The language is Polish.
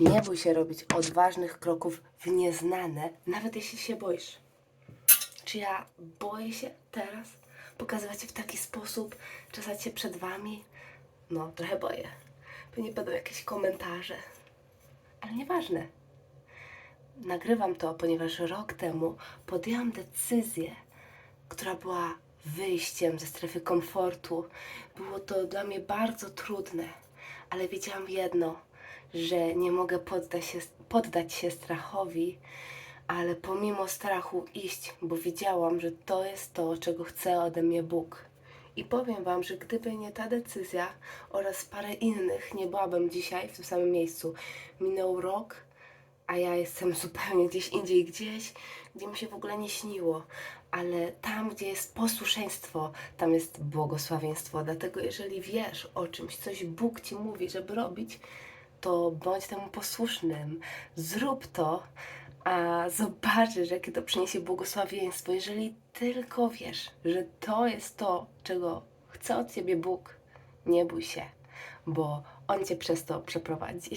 Nie bój się robić odważnych kroków w nieznane, nawet jeśli się boisz. Czy ja boję się teraz pokazywać się w taki sposób, czesać się przed wami? No, trochę boję. Pewnie będą jakieś komentarze. Ale nieważne. Nagrywam to, ponieważ rok temu podjęłam decyzję, która była wyjściem ze strefy komfortu. Było to dla mnie bardzo trudne, ale wiedziałam jedno, że nie mogę poddać się, poddać się strachowi, ale pomimo strachu iść, bo wiedziałam, że to jest to, czego chce ode mnie Bóg. I powiem Wam, że gdyby nie ta decyzja oraz parę innych, nie byłabym dzisiaj w tym samym miejscu. Minął rok, a ja jestem zupełnie gdzieś indziej, gdzieś, gdzie mi się w ogóle nie śniło. Ale tam, gdzie jest posłuszeństwo, tam jest błogosławieństwo. Dlatego, jeżeli wiesz o czymś, coś Bóg ci mówi, żeby robić, to bądź temu posłusznym. Zrób to, a zobaczysz, jakie to przyniesie błogosławieństwo. Jeżeli tylko wiesz, że to jest to, czego chce od ciebie Bóg, nie bój się, bo On cię przez to przeprowadzi.